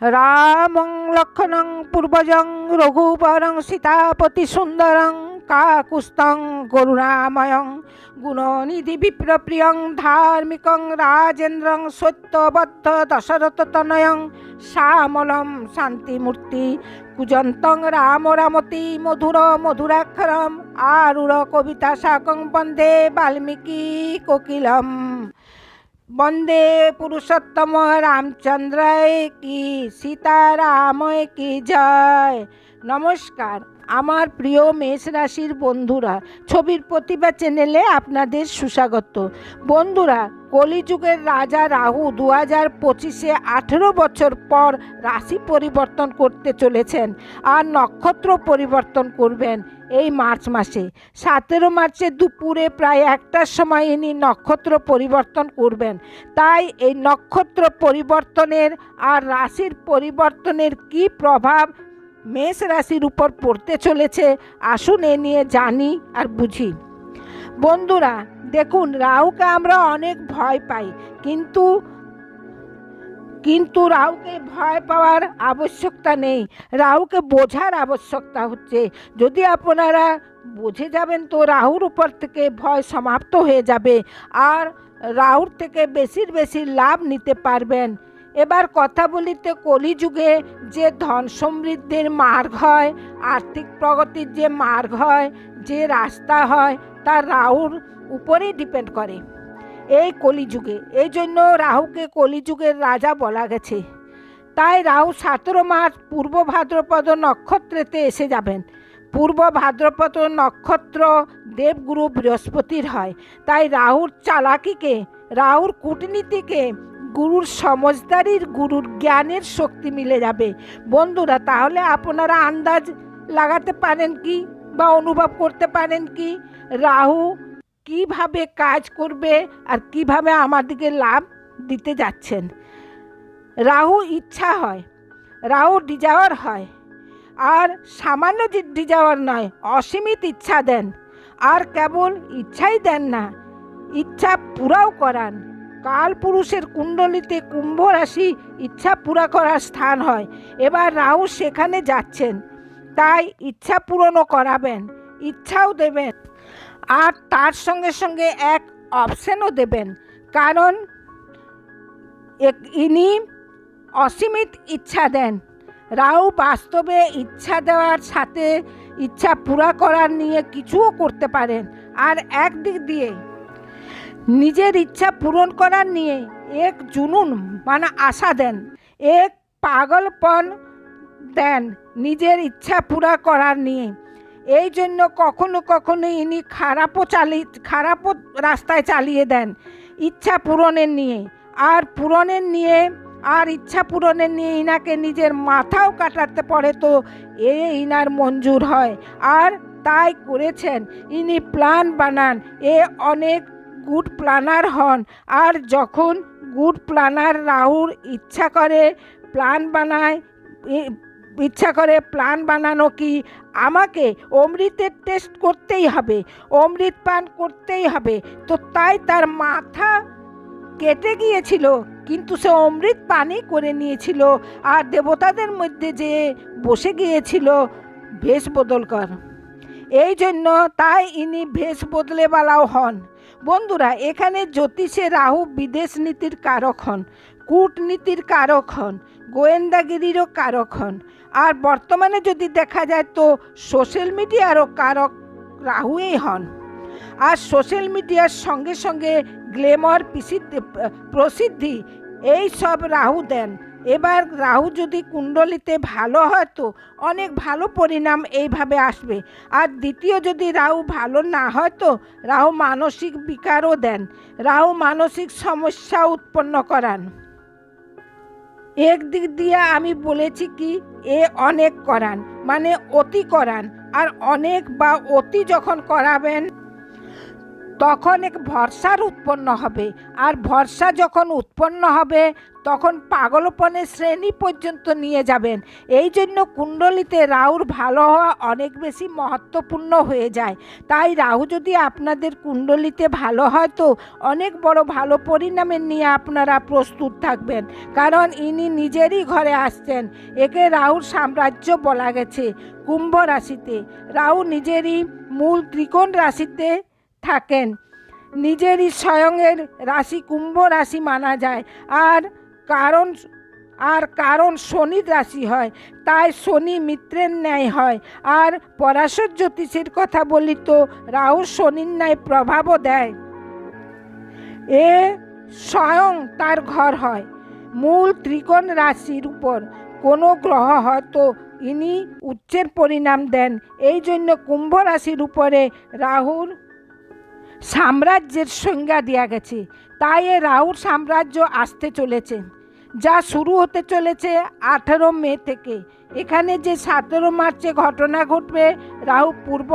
রামং লক্ষণং পূর্বজং সীতাপতি সুন্দরং কাকুস্তং করুণাময়ং গুণনিধি বিপ্রপ্রিয়ং ধার্মিকং রাজেন্দ্রং সত্যবদ্ধ দশরথতনয়ং শ্যামলম শান্তিমূর্তি কুজন্তং রাম রামতি মধুর মধুরাক্ষরম আরুড় কবিতা শাকং বন্দে বাল্মীকি কোকিলম বন্দে পুরুষোত্তম রামচন্দ্রায় কি সীতারাময় কি জয় নমস্কার আমার প্রিয় মেষ রাশির বন্ধুরা, ছবির প্রতিভা চ্যানেলে আপনাদের সুস্বাগত। বন্ধুরা, কলিযুগের রাজা রাহু দু হাজার পঁচিশে আঠেরো বছর পর রাশি পরিবর্তন করতে চলেছেন আর নক্ষত্র পরিবর্তন করবেন এই মার্চ মাসে। সতেরো মার্চে দুপুরে প্রায় একটার সময় ইনি নক্ষত্র পরিবর্তন করবেন। তাই এই নক্ষত্র পরিবর্তনের আর রাশির পরিবর্তনের কি প্রভাব মেষ রাশির উপর পড়তে চলেছে। আসুন এ নিয়ে জানি আর বুঝি। বন্ধুরা, দেখুন, রাহুকে আমরা অনেক ভয় পাই, কিন্তু কিন্তু রাহুকে ভয় পাওয়ার আবশ্যকতা নেই। রাহুকে বোঝার আবশ্যকতা হচ্ছে। যদি আপনারা বুঝে যাবেন তো রাহুর উপর থেকে ভয় সমাপ্ত হয়ে যাবে, আর রাহুর থেকে বেশির বেশি লাভ নিতে পারবেন। এবার কথা বলিতে কলিযুগে যে ধন সমৃদ্ধির মার্গ হয়, আর্থিক প্রগতির যে মার্গ হয়, যে রাস্তা হয়, তা রাহুর উপরেই ডিপেন্ড করে। এই কলিযুগে, এই জন্য রাহুকে কলিযুগের রাজা বলা গেছে। তাই রাহু সতেরো মাস পূর্ব ভাদ্রপদ নক্ষত্রেতে এসে যাবেন। পূর্ব ভাদ্রপদ নক্ষত্র দেবগুরু বৃহস্পতির হয়। তাই রাহুর চালাকিকে, রাহুর কূটনীতিকে গুরুর সমজদারির, গুরুর জ্ঞানের শক্তি মিলে যাবে। বন্ধুরা, তাহলে আপনারা আন্দাজ লাগাতে পারেন কি বা অনুভব করতে পারেন কি? রাহু কীভাবে কাজ করবে আর কীভাবে আমাদেরকে লাভ দিতে যাচ্ছেন? রাহু ইচ্ছা হয়, রাহু ডিজাওয়ার হয়। আর সামান্য ডিজাওয়ার নয়, অসীমিত ইচ্ছা দেন। আর কেবল ইচ্ছাই দেন না, ইচ্ছা পুরাও করান। কাল পুরুষের কুণ্ডলিতে কুম্ভ রাশি ইচ্ছা পুরা করার স্থান হয়। এবার রাহু সেখানে যাচ্ছেন। তাই ইচ্ছা পূরণও করাবেন, ইচ্ছাও দেবেন। আর তার সঙ্গে সঙ্গে এক অপশনও দেবেন। কারণ ইনি অসীমিত ইচ্ছা দেন। রাহু বাস্তবে ইচ্ছা দেওয়ার সাথে ইচ্ছা পুরা করার নিয়ে কিছুও করতে পারেন। আর একদিক দিয়ে নিজের ইচ্ছা পূরণ করার নিয়ে এক জুনুন মানে আশা দেন, এক পাগলপন দেন নিজের ইচ্ছা পুরা করার নিয়ে। এই জন্য কখনো কখনো ইনি খারাপও চালি, খারাপও রাস্তায় চালিয়ে দেন ইচ্ছা পূরণের নিয়ে। আর পূরণের নিয়ে, আর ইচ্ছা পূরণের নিয়ে ইনাকে নিজের মাথাও কাটাতে পড়ে তো এ ইনার মঞ্জুর হয়। আর তাই করেছেন। ইনি প্ল্যান বানান এ অনেক গুড প্ল্যানার হন। আর যখন গুড প্ল্যানার রাহুর ইচ্ছা করে প্ল্যান বানায় ইচ্ছা করে প্ল্যান বানানো কি? আমাকে অমৃতের টেস্ট করতেই হবে, অমৃত পান করতেই হবে। তো তাই তার মাথা কেটে গিয়েছিল, কিন্তু সে অমৃত পানই করে নিয়েছিল। আর দেবতাদের মধ্যে যে বসে গিয়েছিল, ভেষ বদল কর এই জন্য তাই ইনি ভেষ বদলেওয়ালাও হন। বন্ধুরা, এখানে জ্যোতিষে রাহু বিদেশ নীতির কারক হন, কূটনীতির কারক হন, গোয়েন্দাগিরিরও কারক হন। আর বর্তমানে যদি দেখা যায় তো সোশ্যাল মিডিয়ারও কারক রাহুই হন। আর সোশ্যাল মিডিয়ার সঙ্গে সঙ্গে গ্লেমর প্রসিদ্ধি, এই সব রাহু দেন। এবার রাহু যদি কুণ্ডলিতে ভালো হয় তো অনেক ভালো পরিণাম এইভাবে আসবে। আর দ্বিতীয় যদি রাহু ভালো না হয় তো রাহু মানসিক বিকারও দেন। রাহু মানসিক সমস্যা উৎপন্ন করান। একদিক দিয়ে আমি বলেছি কি, এ অনেক করান মানে অতি করান। আর অনেক বা অতি যখন করাবেন তখন এক ভরসার উৎপন্ন হবে। আর ভরসা যখন উৎপন্ন হবে, তখন পাগলপনের শ্রেণি পর্যন্ত নিয়ে যাবেন। এই জন্য কুণ্ডলিতে রাহুর ভালো হওয়া অনেক বেশি মহত্বপূর্ণ হয়ে যায়। তাই রাহু যদি আপনাদের কুণ্ডলিতে ভালো হয় তো অনেক বড় ভালো পরিণামের নিয়ে আপনারা প্রস্তুত থাকবেন। কারণ ইনি নিজেরই ঘরে আসছেন। একে রাহুর সাম্রাজ্য বলা গেছে, কুম্ভ রাশিতে। রাহু নিজেরই মূল ত্রিকোণ রাশিতে থাকেন। নিজেরই স্বয়ংয়ের রাশি কুম্ভ রাশি মানা যায়। আর কারণ আর কারণ শনির রাশি হয়, তাই শনি মিত্রের ন্যায় হয়। আর পরাশর জ্যোতিষের কথা বলি তো, রাহু শনির ন্যায় প্রভাবও দেয়। এ স্বয়ং তার ঘর হয়, মূল ত্রিকোণ রাশির উপর। কোনো গ্রহ হয়তো ইনি উচ্চের পরিণাম দেন। এই জন্য কুম্ভ রাশির উপরে রাহুর সাম্রাজ্যের সংজ্ঞা দেওয়া গেছে। তাই এ রাহুর সাম্রাজ্য আসতে চলেছে। যা শুরু হতে চলেছে আঠেরো মে থেকে। এখানে যে সতেরো মার্চে ঘটনা ঘটবে, রাহু পূর্ব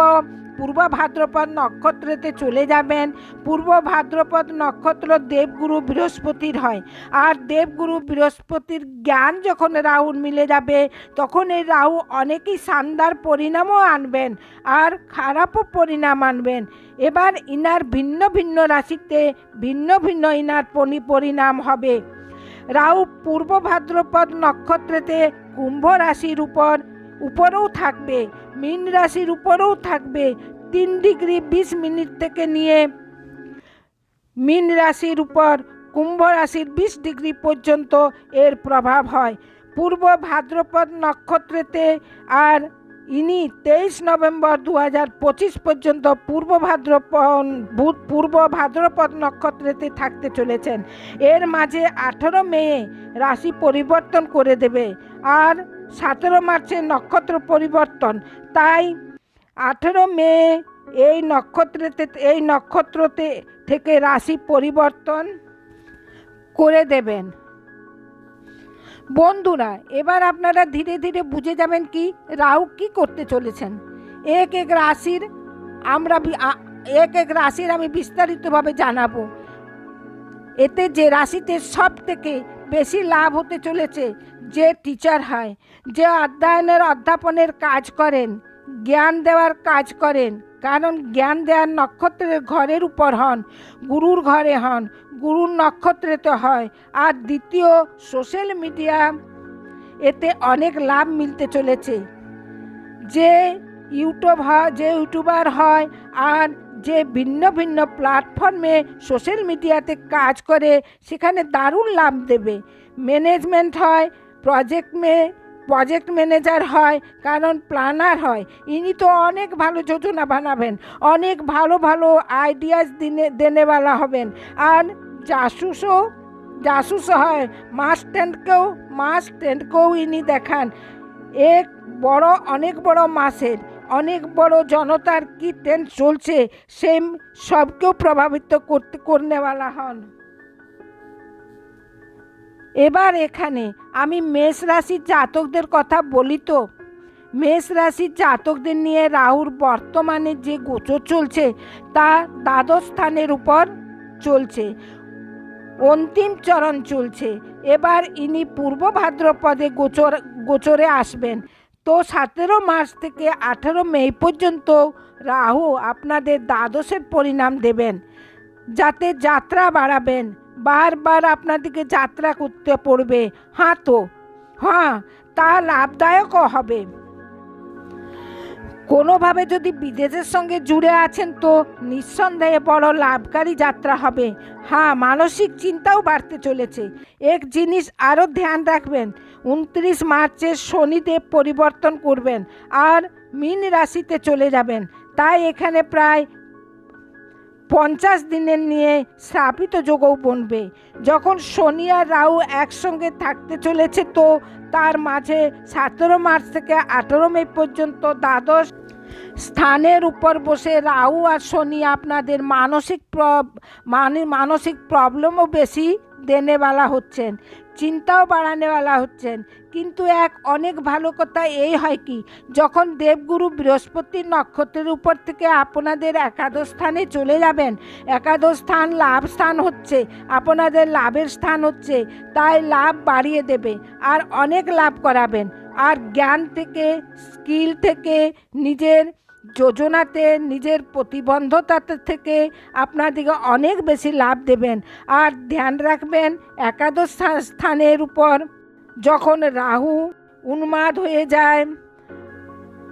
পূর্ব ভাদ্রপদ নক্ষত্রেতে চলে যাবেন। পূর্ব ভাদ্রপদ নক্ষত্র দেবগুরু বৃহস্পতির হয়। আর দেবগুরু বৃহস্পতির জ্ঞান যখন রাহুর মিলে যাবে, তখন এই রাহু অনেকই শানদার পরিণামও আনবেন আর খারাপও পরিণাম আনবেন। এবার ইনার ভিন্ন ভিন্ন রাশিতে ভিন্ন ভিন্ন ইনার পরিণাম হবে। রাহু পূর্ব ভাদ্রপদ নক্ষত্রেতে কুম্ভ রাশির উপর, উপরেও থাকবে, মীন রাশির উপরেও থাকবে তিন ডিগ্রি বিশ মিনিট থেকে নিয়ে মীন রাশির উপর কুম্ভ রাশির বিশ ডিগ্রি পর্যন্ত এর প্রভাব হয়। পূর্ব ভাদ্রপদ নক্ষত্রেতে আর ইনি তেইশ নভেম্বর দু হাজার পঁচিশ পর্যন্ত পূর্ব ভাদ্রপদ ভূ- পূর্ব ভাদ্রপদ নক্ষত্রেতে থাকতে চলেছেন। এর মাঝে আঠেরো মে রাশি পরিবর্তন করে দেবে আর সতেরো মার্চে নক্ষত্র পরিবর্তন। তাই আঠেরো মে এই নক্ষত্রতে এই নক্ষত্রতে থেকে রাশি পরিবর্তন করে দেবেন। বন্ধুরা, এবার আপনারা ধীরে ধীরে বুঝে যাবেন কি রাহু কি করতে চলেছেন। এক এক রাশির আমরা এক এক রাশির আমি বিস্তারিতভাবে জানাব। এতে যে রাশিতে সব থেকে বেশি লাভ হতে চলেছে যে টিচার হয়, যে অধ্যয়নের, অধ্যাপনের কাজ করেন জ্ঞান দেওয়ার কাজ করেন। কারণ জ্ঞান দেওয়ার নক্ষত্রের ঘরের উপর হন, গুরুর ঘরে হন, গুরুর নক্ষত্রেতে হয়। আর দ্বিতীয় সোশ্যাল মিডিয়া এতে অনেক লাভ মিলতে চলেছে। যে ইউটিউব হয় যে ইউটিউবার হয় আর যে ভিন্ন ভিন্ন প্ল্যাটফর্মে সোশ্যাল মিডিয়াতে কাজ করে, সেখানে দারুণ লাভ দেবে। ম্যানেজমেন্ট হয়, প্রজেক্ট মে প্রজেক্ট ম্যানেজার হয়, কারণ প্ল্যানার হয়। ইনি তো অনেক ভালো যোজনা বানাবেন, অনেক ভালো ভালো আইডিয়াস দিনে দেনেওয়ালা হবেন। আর জাসুসও, জাসুস হয় মাস টেন্টকেও মাস টেন্টকেও ইনি দেখান। এক বড়, অনেক বড় মাসের, অনেক বড় জনতার কি ট্রেন্ড চলছে, সেম সবকেও প্রভাবিত করতে করনেওয়ালা হন। এবার এখানে আমি মেষ রাশির জাতকদের কথা বলি তো। মেষ রাশির জাতকদের নিয়ে রাহুর বর্তমানে যে গোচর চলছে, তা দ্বাদশ স্থানের উপর চলছে। অন্তিম চরণ চলছে। এবার ইনি পূর্ব ভাদ্রপদে গোচর, গোচরে আসবেন। তো সতেরো মার্চ থেকে আঠেরো মে পর্যন্ত রাহু আপনাদের দ্বাদশের পরিণাম দেবেন, যাতে যাত্রা বাড়াবেন। বারবার আপনাদেরকে যাত্রা করতে পড়বে। হ্যাঁ তো? হ্যাঁ তা লাভদায়কও হবে। কোনোভাবে যদি বিদেশের সঙ্গে জুড়ে আছেন তো নিঃসন্দেহে বড় লাভকারী যাত্রা হবে। হ্যাঁ মানসিক চিন্তাও বাড়তে চলেছে। এক জিনিস আরও ধ্যান রাখবেন, উনত্রিশ মার্চে শনিদেব পরিবর্তন করবেন আর মীন রাশিতে চলে যাবেন। তাই এখানে প্রায় পঞ্চাশ দিনের নিয়ে স্থাপিত যোগও বনবে। যখন শনি আর রাহু একসঙ্গে থাকতে চলেছে তো তার মাঝে সতেরো মার্চ থেকে আঠেরো মে পর্যন্ত দ্বাদশ স্থানের উপর বসে রাহু আর শনি আপনাদের মানসিক মানে মানসিক প্রবলেমও বেশি দেনেওয়ালা হচ্ছেন। চিন্তাও বাড়ানেওয়ালা হচ্ছেন। কিন্তু এক অনেক ভালো কথা এই হয় কি, যখন দেবগুরু বৃহস্পতির নক্ষত্রের উপর থেকে আপনাদের একাদশ স্থানে চলে যাবেন, একাদশ স্থান লাভ স্থান হচ্ছে, আপনাদের লাভের স্থান হচ্ছে, তাই লাভ বাড়িয়ে দেবে, আর অনেক লাভ করাবেন। আর জ্ঞান থেকে, স্কিল থেকে, নিজের যোজনাতে নিজের প্রতিবন্ধতা থেকে আপনাদেরকে অনেক বেশি লাভ দেবেন। আর ধ্যান রাখবেন, একাদশ স্থানের উপর যখন রাহু উন্মাদ হয়ে যায়,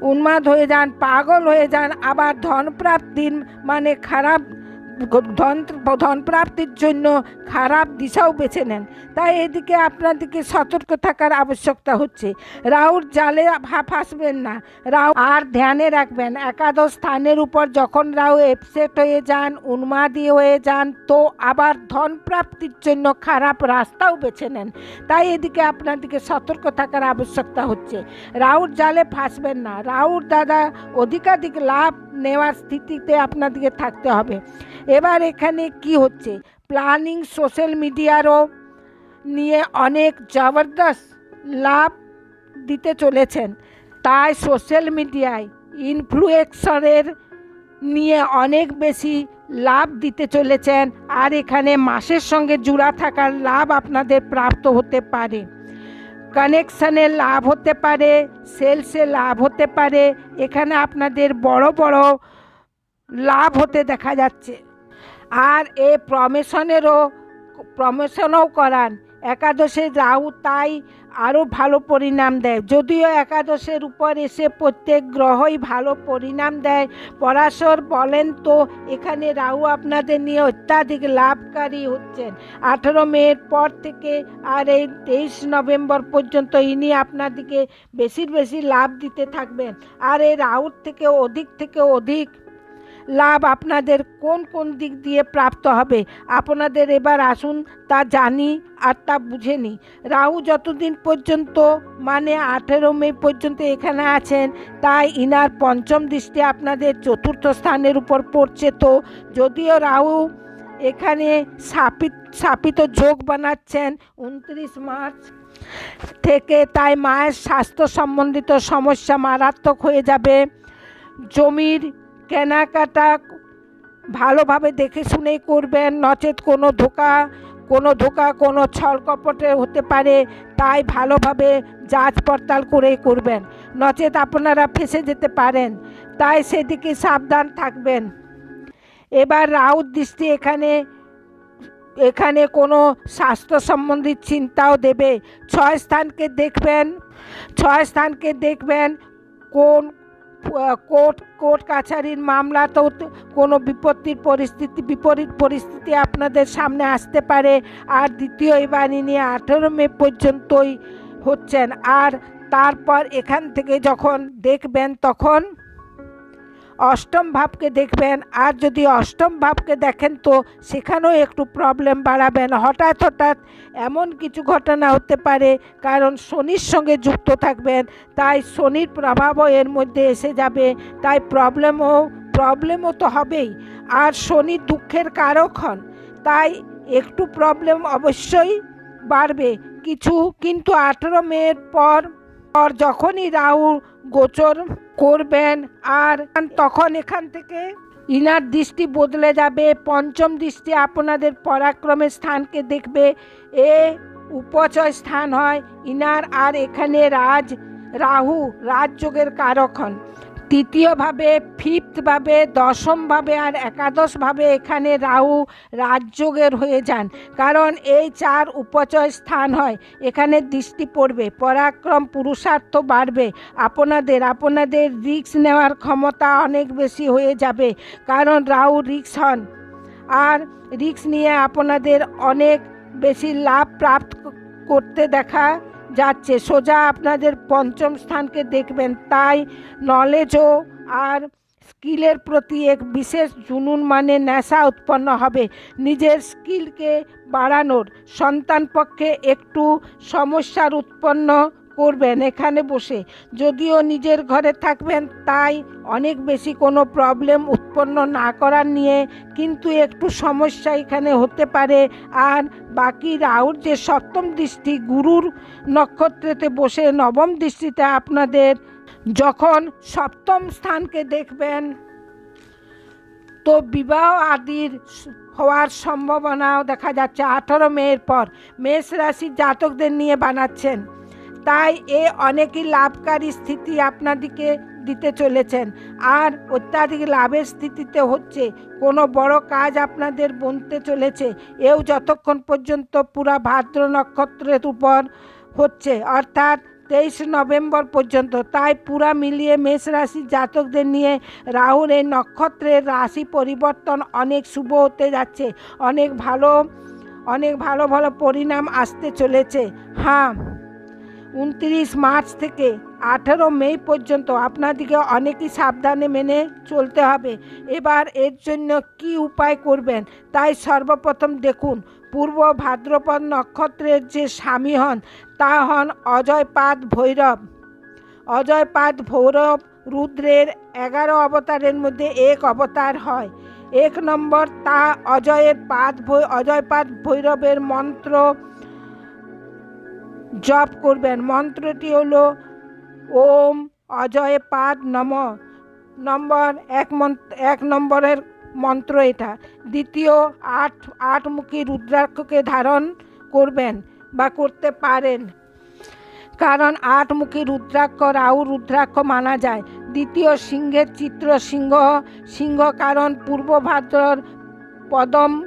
উন্মাদ হয়ে যান, পাগল হয়ে যান, আবার ধনপ্রাপ্তির মানে খারাপ ধন ধন প্রাপ্তির জন্য খারাপ দিশাও বেছে নেন। তাই এদিকে আপনাদেরকে সতর্ক থাকার আবশ্যকতা হচ্ছে। রাহুর জালে ফাঁসবেন না। রাহু আর ধ্যানে রাখবেন। একাদশ স্থানের উপর যখন রাহু এপসেট হয়ে যান, উন্মাদি হয়ে যান, তো আবার ধন প্রাপ্তির জন্য খারাপ রাস্তাও বেছে নেন। তাই এদিকে আপনাদেরকে সতর্ক থাকার আবশ্যকতা হচ্ছে। রাহুর জালে ফাঁসবেন না। রাহুর দাদা অধিকাধিক লাভ নেওয়ার স্থিতিতে আপনাদেরকে থাকতে হবে। এবার এখানে কি হচ্ছে? প্ল্যানিং সোশ্যাল মিডিয়ারও নিয়ে অনেক জবরদস্ত লাভ দিতে চলেছেন। তাই সোশ্যাল মিডিয়ায় ইনফ্লুয়েন্সারের নিয়ে অনেক বেশি লাভ দিতে চলেছেন। আর এখানে মাসের সঙ্গে জুড়া থাকার লাভ আপনাদের প্রাপ্ত হতে পারে। কানেকশানে লাভ হতে পারে সেলসে লাভ হতে পারে। এখানে আপনাদের বড় বড় লাভ হতে দেখা যাচ্ছে। আর এ প্রমেশনেরও, প্রমেশনও করান। একাদশে রাহু তাই আরও ভালো পরিণাম দেয়। যদিও একাদশের উপর এসে প্রত্যেক গ্রহই ভালো পরিণাম দেয়, পরাশর বলেন তো, এখানে রাহু আপনাদের নিয়ে অত্যাধিক লাভকারী হচ্ছেন। আঠেরো মের পর থেকে আর এই তেইশ নভেম্বর পর্যন্ত ইনি আপনাদেরকে বেশির বেশি লাভ দিতে থাকবেন। আর এই রাহুর থেকে অধিক থেকে অধিক লাভ আপনাদের কোন কোন দিক দিয়ে প্রাপ্ত হবে? আপনাদের এবার আসুন, তা জানি আর তা বুঝে নিই। রাহু যতদিন পর্যন্ত মানে আঠেরো মে পর্যন্ত এখানে আছেন, তাই ইনার পঞ্চম দৃষ্টি আপনাদের চতুর্থ স্থানের উপর পড়ছে তো, যদিও রাহু এখানে স্থাপিত সাপিত যোগ বানাচ্ছেন উনত্রিশ মার্চ থেকে, তাই মায়ের স্বাস্থ্য সম্বন্ধিত সমস্যা মারাত্মক হয়ে যাবে। জমির কেনাকাটা ভালোভাবে দেখে শুনেই করবেন, নচেত কোনো ধোকা কোনো ধোকা, কোনো ছল কপটে হতে পারে, তাই ভালোভাবে যাচ পড়তাল করেই করবেন। নচেত আপনারা ফেসে যেতে পারেন, তাই সেদিকে সাবধান থাকবেন। এবার রাউত দৃষ্টি এখানে এখানে কোনো স্বাস্থ্য সম্বন্ধী চিন্তাও দেবে। ছয় স্থানকে দেখবেন, ছয় স্থানকে দেখবেন, কোন কোর্ট কোর্ট কাছারির মামলাতেও কোনো বিপত্তির পরিস্থিতি, বিপরীত পরিস্থিতি আপনাদের সামনে আসতে পারে। আর দ্বিতীয় এই বাণী নিয়ে আঠেরো মে পর্যন্তই হচ্ছেন। আর তারপর এখান থেকে যখন দেখবেন তখন অষ্টম ভাবকে দেখবেন, আর যদি অষ্টম ভাবকে দেখেন তো সেখানেও একটু প্রবলেম বাড়াবেন। হঠাৎ হঠাৎ এমন কিছু ঘটনা হতে পারে, কারণ শনির সঙ্গে যুক্ত থাকবেন, তাই শনির প্রভাবও এর মধ্যে এসে যাবে, তাই প্রবলেমও প্রবলেমও তো হবেই। আর শনি দুঃখের কারক হন, তাই একটু প্রবলেম অবশ্যই বাড়বে। কিছু কিন্তু আঠেরো মের পর পর যখনই রাহু গোচর করবেন আর তখন এখান থেকে ইনার দৃষ্টি বদলে যাবে, পঞ্চম দৃষ্টি আপনাদের পরাক্রমের স্থানকে দেখবে, এ উপচয় স্থান হয় ইনার, আর এখানে রাজ, রাহু রাজযোগের কারক হন। তৃতীয়ভাবে ফিফথভাবে, দশমভাবে আর একাদশভাবে এখানে রাহু রাজযোগের হয়ে যান। কারণ এই চার উপচয় স্থান হয়, এখানে দৃষ্টি পড়বে, পরাক্রম পুরুষার্থ বাড়বে। আপনাদের আপনাদের রিস্ক নেওয়ার ক্ষমতা অনেক বেশি হয়ে যাবে, কারণ রাহু রিক্স হন। আর রিক্স নিয়ে আপনাদের অনেক বেশি লাভ প্রাপ্ত করতে দেখা যাচ্ছে। সোজা আপনাদের পঞ্চম স্থানকে দেখবেন। তাই নলেজও আর স্কিলের প্রতি এক বিশেষ জুনুন মানে নেশা উৎপন্ন হবে। নিজের স্কিলকে বাড়ানোর সন্তান পক্ষে একটু সমস্যার উৎপন্ন করবেন এখানে বসে। যদিও নিজের ঘরে থাকবেন, তাই অনেক বেশি কোনো প্রবলেম উৎপন্ন না করার নিয়ে কিন্তু একটু সমস্যা এখানে হতে পারে। আর বাকি রাউর যে সপ্তম দৃষ্টি, গুরুর নক্ষত্রেতে বসে নবম দৃষ্টিতে আপনাদের যখন সপ্তম স্থানকে দেখবেন, তো বিবাহ আদির হওয়ার সম্ভাবনাও দেখা যাচ্ছে। আঠারো মেয়ের পর মেষ রাশির জাতকদের নিয়ে বানাচ্ছেন। তাই এ অনেকই লাভকারী স্থিতি আপনাদিকে দিতে চলেছেন। আর অত্যাধিক লাভের স্থিতিতে হচ্ছে, কোনো বড় কাজ আপনাদের বনতে চলেছে। এও যতক্ষণ পর্যন্ত পুরা ভাদ্র নক্ষত্রের উপর হচ্ছে, অর্থাৎ তেইশ নভেম্বর পর্যন্ত। তাই পুরা মিলিয়ে মেষ রাশির জাতকদের নিয়ে রাহুর এই নক্ষত্রের রাশি পরিবর্তন অনেক শুভ হতে যাচ্ছে। অনেক ভালো অনেক ভালো ভালো পরিণাম আসতে চলেছে। হ্যাঁ উনত্রিশ মার্চ থেকে আঠেরো মে পর্যন্ত আপনাদিকে অনেকই সাবধানে মেনে চলতে হবে। এবার এর জন্য কি উপায় করবেন? তাই সর্বপ্রথম দেখুন, পূর্ব ভাদ্রপদ নক্ষত্রের যে স্বামী হন, তা হন অজয়পাদ ভৈরব। অজয়পাদ ভৈরব রুদ্রের এগারো অবতারের মধ্যে এক অবতার হয়। এক নম্বর তা অজয়ের পাদ ভৈ, অজয়পাদ ভৈরবের মন্ত্র জপ করবেন। মন্ত্রটি হলো ওম অজয় পাদ নম। নম্বর এক মন্ত্র এক নম্বরের মন্ত্র এটা। দ্বিতীয় আট, আটমুখী রুদ্রাক্ষকে ধারণ করবেন বা করতে পারেন। কারণ আটমুখী রুদ্রাক্ষ, রাহু রুদ্রাক্ষ মানা যায়। দ্বিতীয় সিংহের চিত্র সিংহ। সিংহ কারণ পূর্ব ভাদ্রর পদম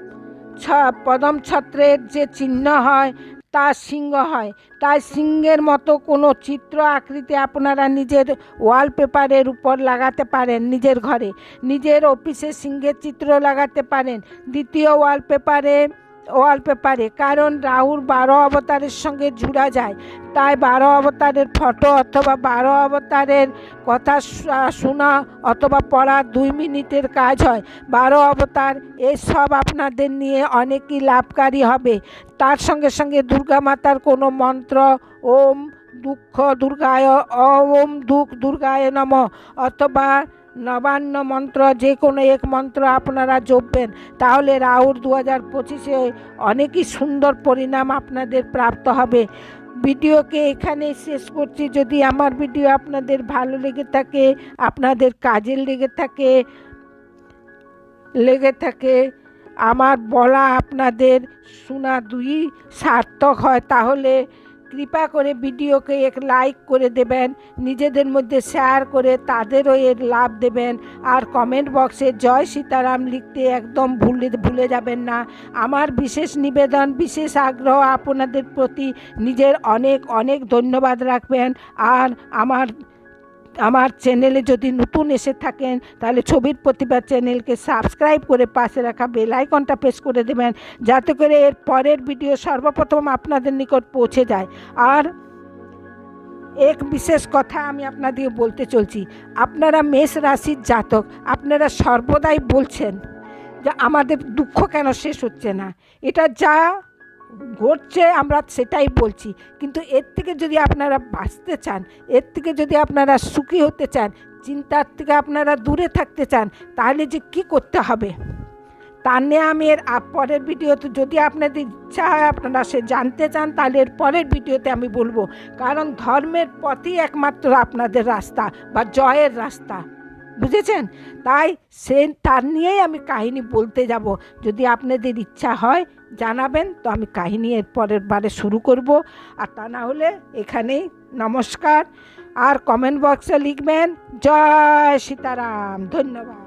ছ- পদম ছত্রের যে চিহ্ন হয় তা সিংহ হয়। তাই সিংহের মতো কোনো চিত্র আকৃতি আপনারা নিজের ওয়ালপেপারের উপর লাগাতে পারেন নিজের ঘরে। নিজের অফিসে সিংহের চিত্র লাগাতে পারেন। দ্বিতীয় ওয়ালপেপারে ওয়ালপেপারে কারণ রাহুর বারো অবতারের সঙ্গে জুড়া যায়। তাই বারো অবতারের ফটো অথবা বারো অবতারের কথা শোনা অথবা পড়া দুই মিনিটের কাজ হয়। বারো অবতার এসব আপনাদের নিয়ে অনেকই লাভকারী হবে। তার সঙ্গে সঙ্গে দুর্গা মাতার কোনো মন্ত্র, ওম দুঃখ দুর্গায় ওম দুঃখ দুর্গায় নম অথবা নবান্ন মন্ত্র, যে কোনো এক মন্ত্র আপনারা জপবেন, তাহলে রাহুর দু হাজার পঁচিশে অনেকই সুন্দর পরিণাম আপনাদের প্রাপ্ত হবে। ভিডিওকে এখানে শেষ করছি। যদি আমার ভিডিও আপনাদের ভালো লেগে থাকে, আপনাদের কাজে লেগে থাকে লেগে থাকে, আমার বলা আপনাদের শোনা দুই সার্থক হয়, তাহলে কৃপা করে ভিডিওকে এক লাইক করে দেবেন, নিজেদের মধ্যে শেয়ার করে তাদেরও এর লাভ দেবেন, আর কমেন্ট বক্সে জয় সীতারাম লিখতে একদম ভুলে ভুলে যাবেন না। আমার বিশেষ নিবেদন, বিশেষ আগ্রহ আপনাদের প্রতি। নিজের অনেক অনেক ধন্যবাদ রাখবেন, আর আমার আমার চ্যানেলে যদি নতুন এসে থাকেন, তাহলে ছবির প্রতিভা চ্যানেলকে সাবস্ক্রাইব করে পাশে রাখা বেল আইকনটা প্রেস করে দেবেন, যাতে করে এর পরের ভিডিও সর্বপ্রথম আপনাদের নিকট পৌঁছে যায়। আর এক বিশেষ কথা আমি আপনাদের বলতে চলছি, আপনারা মেষ রাশির জাতক, আপনারা সর্বদাই বলছেন যে আমাদের দুঃখ কেন শেষ হচ্ছে না? এটা যা ঘটছে, আমরা সেটাই বলছি। কিন্তু এর থেকে যদি আপনারা বাঁচতে চান, এর থেকে যদি আপনারা সুখী হতে চান, চিন্তার থেকে আপনারা দূরে থাকতে চান, তাহলে যে কি করতে হবে? তা নিয়ে আমি এর পরের ভিডিওতে যদি আপনাদের ইচ্ছা হয় আপনারা সে জানতে চান, তাহলে এর পরের ভিডিওতে আমি বলব। কারণ ধর্মের পথই একমাত্র আপনাদের রাস্তা বা জয়ের রাস্তা। বুঝেছেন? তাই সে তার নিয়েই আমি কাহিনী বলতে যাব। যদি আপনাদের ইচ্ছা হয় জানাবেন। তো আমি কাহিনী এর পরের বারে শুরু করব। আর তা না হলে এখানেই নমস্কার। আর কমেন্ট বক্সে লিখবেন, জয় সীতারাম। ধন্যবাদ।